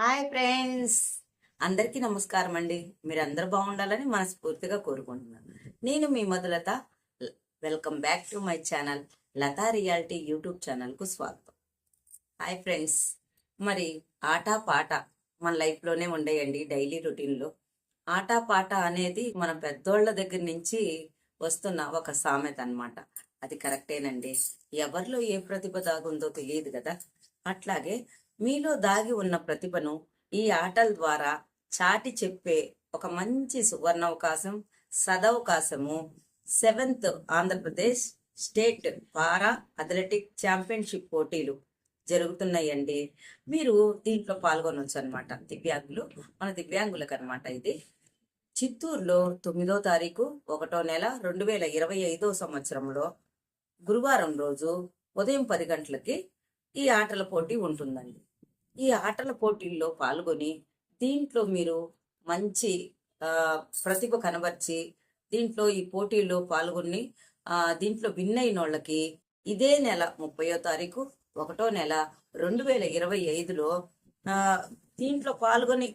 Hi friends. అందరికీ నమస్కారం అండి. మీరు అందరూ బాగుండాలని మనస్ఫూర్తిగా కోరుకుంటున్నాను. నేను మీ Madhulatha. Welcome back to my channel Latha reality YouTube ఛానల్కు స్వాగతం. Hi friends. మరి ఆట పాట మన లైఫ్లోనే ఉండేయండి డైలీ రొటీన్లో. ఆట పాట అనేది మన పెద్దోళ్ళ దగ్గర నుంచి వస్తున్న ఒక సామెత అన్నమాట. అది కరెక్టేనండి. ఎవరిలో ఏ ప్రతిభ దాగుందో తెలియదు కదా. అట్లాగే మీలో దాగి ఉన్న ప్రతిభను ఈ ఆటల ద్వారా చాటి చెప్పే ఒక మంచి సువర్ణావకాశం సదవకాశము seventh Andhra Pradesh state para athletic championship పోటీలు జరుగుతున్నాయండి. మీరు దీంట్లో పాల్గొనవచ్చు అనమాట దివ్యాంగులు మన దివ్యాంగులకు అనమాట ఇది. చిత్తూరులో తొమ్మిదో తారీఖు ఒకటో నెల రెండు వేల ఇరవై ఐదో సంవత్సరంలో గురువారం రోజు ఉదయం పది గంటలకి ఈ ఆటల పోటీ ఉంటుందండి. ఈ ఆటల పోటీల్లో పాల్గొని దీంట్లో మీరు మంచి ప్రతిభ కనబర్చి దీంట్లో ఈ పోటీల్లో పాల్గొని దీంట్లో విన్ అయిన వాళ్ళకి ఇదే నెల ముప్పయో తారీఖు ఒకటో నెల రెండు వేల ఇరవై ఐదులో దీంట్లో పాల్గొని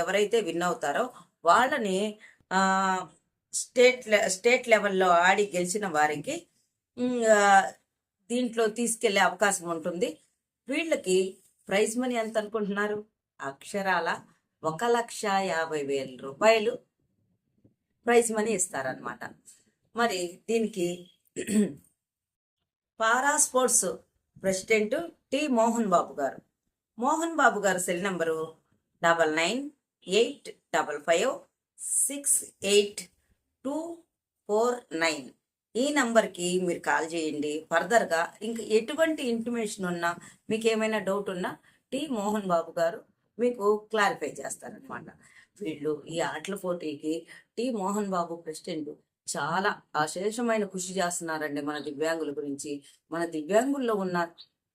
ఎవరైతే విన్ అవుతారో వాళ్ళని స్టేట్ లె- స్టేట్ లెవెల్లో ఆడి గెలిచిన వారికి దీంట్లో తీసుకెళ్ళే అవకాశం ఉంటుంది. వీళ్ళకి ప్రైజ్ మనీ ఎంత అనుకుంటున్నారు? అక్షరాల ఒక లక్ష యాభై వేల రూపాయలు ప్రైజ్ మనీ ఇస్తారనమాట మరి దీనికి para sports president T Mohan Babu garu. Mohan Babu garu cell number double nine eight double five six eight two four nine. ఈ నంబర్కి మీరు కాల్ చేయండి. ఫర్దర్గా ఇంకా ఎటువంటి ఇంటిమేషన్ ఉన్నా మీకు ఏమైనా డౌట్ ఉన్నా టి మోహన్ బాబు గారు మీకు క్లారిఫై చేస్తారనమాట వీళ్ళు ఈ ఆటల పోటీకి టి మోహన్ బాబు ప్రెసిడెంట్ చాలా అశేషమైన కృషి చేస్తున్నారండి మన దివ్యాంగుల గురించి. మన దివ్యాంగుల్లో ఉన్న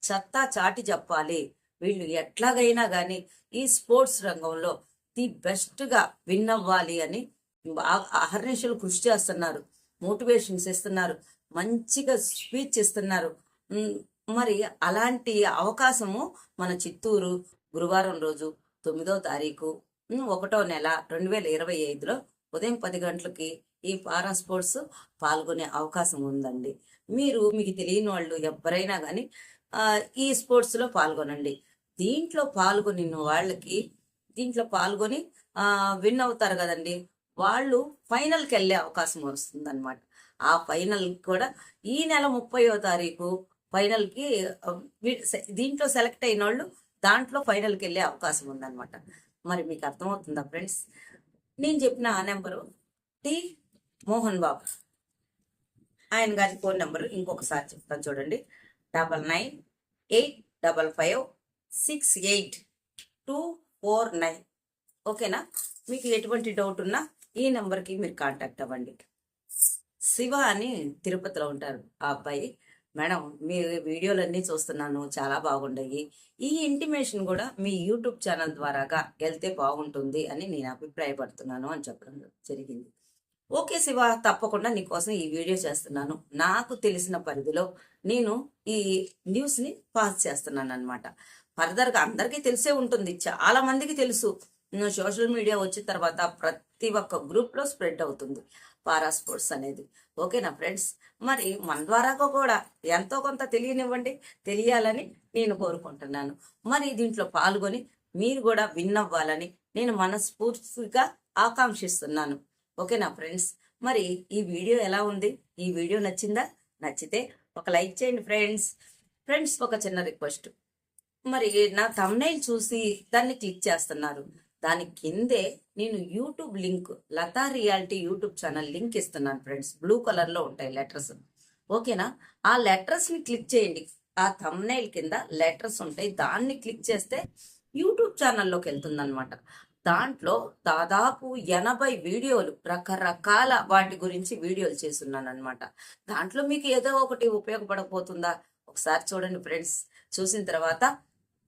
చెత్త చాటి చెప్పాలి వీళ్ళు ఎట్లాగైనా కానీ ఈ స్పోర్ట్స్ రంగంలో ది బెస్ట్గా విన్ అవ్వాలి అని అహర్నిశలు కృషి చేస్తున్నారు. మోటివేషన్స్ ఇస్తున్నారు. మంచిగా స్పీచ్ ఇస్తున్నారు. మరి అలాంటి అవకాశము మన చిత్తూరు గురువారం రోజు తొమ్మిదో తారీఖు ఒకటో నెల రెండు వేల ఇరవై ఐదులో ఉదయం పది గంటలకి ఈ పారా స్పోర్ట్స్ పాల్గొనే అవకాశం ఉందండి. మీరు మీకు తెలియని వాళ్ళు ఎవరైనా కానీ ఈ స్పోర్ట్స్లో పాల్గొనండి. దీంట్లో పాల్గొని వాళ్ళకి దీంట్లో పాల్గొని విన్ అవుతారు కదండి. వాళ్ళు ఫైనల్కి వెళ్ళే అవకాశం వస్తుందన్నమాట. ఆ ఫైనల్ కూడా ఈ నెల ముప్పయో తారీఖు ఫైనల్కి దీంట్లో సెలెక్ట్ అయిన వాళ్ళు దాంట్లో ఫైనల్కి వెళ్ళే అవకాశం ఉందన్నమాట. మరి మీకు అర్థమవుతుందా ఫ్రెండ్స్? నేను చెప్పిన ఆ నెంబరు టి మోహన్ బాబు. ఆయన గారి ఫోన్ నెంబరు ఇంకొకసారి చెప్తాను చూడండి. Double nine eight double five six eight two four nine. ఓకేనా? మీకు ఎటువంటి డౌట్ ఉన్నా ఈ నెంబర్కి మీరు కాంటాక్ట్ అవ్వండి. శివ అని తిరుపతిలో ఉంటారు ఆ అబ్బాయి. మేడం మీ వీడియోలన్నీ చూస్తున్నాను చాలా బాగుండయి. ఈ ఇంటిమేషన్ కూడా మీ యూట్యూబ్ ఛానల్ ద్వారాగా వెళ్తే బాగుంటుంది అని నేను అభిప్రాయపడుతున్నాను అని చెప్పడం జరిగింది. ఓకే శివ తప్పకుండా నీకోసం ఈ వీడియో చేస్తున్నాను. నాకు తెలిసిన పరిధిలో నేను ఈ న్యూస్ని పాస్ చేస్తున్నాను అనమాట ఫర్దర్గా అందరికీ తెలిసే ఉంటుంది. చాలా మందికి తెలుసు. సోషల్ మీడియా వచ్చిన తర్వాత ప్రతి ఒక్క గ్రూప్లో స్ప్రెడ్ అవుతుంది. పారా స్పోర్ట్స్ అనేది. ఓకేనా ఫ్రెండ్స్? మరి మన ద్వారాగా కూడా ఎంతో కొంత తెలియనివ్వండి. తెలియాలని నేను కోరుకుంటున్నాను. మరి దీంట్లో పాల్గొని మీరు కూడా విన్ అవ్వాలని నేను మనస్ఫూర్తిగా ఆకాంక్షిస్తున్నాను. ఓకేనా ఫ్రెండ్స్? మరి ఈ వీడియో ఎలా ఉంది? ఈ వీడియో నచ్చిందా? నచ్చితే ఒక లైక్ చేయండి ఫ్రెండ్స్. ఫ్రెండ్స్ ఒక చిన్న రిక్వెస్ట్. మరి నా తమ్నైల్ చూసి దాన్ని క్లిక్ చేస్తున్నారు. దాని కిందే నేను YouTube link Latha reality YouTube channel link ఇస్తున్నాను ఫ్రెండ్స్. బ్లూ కలర్లో ఉంటాయి లెటర్స్. ఓకేనా? ఆ లెటర్స్ని క్లిక్ చేయండి. ఆ thumbnail కింద లెటర్స్ ఉంటాయి. దాన్ని క్లిక్ చేస్తే యూట్యూబ్ ఛానల్లోకి వెళ్తుంది దాంట్లో దాదాపు ఎనభై వీడియోలు రకరకాల వాటి గురించి వీడియోలు చేస్తున్నాను అనమాట దాంట్లో మీకు ఏదో ఒకటి ఉపయోగపడకపోతుందా? ఒకసారి చూడండి ఫ్రెండ్స్. చూసిన తర్వాత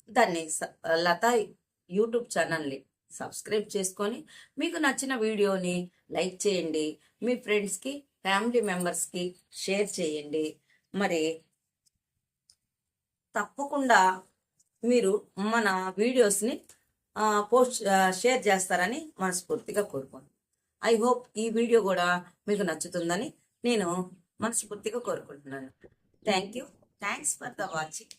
దాన్ని స- లతా యూట్యూబ్ ఛానల్ని సబ్స్క్రైబ్ చేసుకొని మీకు నచ్చిన వీడియోని లైక్ చేయండి. మీ ఫ్రెండ్స్కి ఫ్యామిలీ మెంబర్స్కి షేర్ చేయండి. మరి తప్పకుండా మీరు మన వీడియోస్ని పోస్ట్ షేర్ చేస్తారని మనస్ఫూర్తిగా కోరుకోండి ఐ హోప్ ఈ వీడియో కూడా మీకు నచ్చుతుందని నేను మనస్ఫూర్తిగా కోరుకుంటున్నాను. Thank you thanks for the watching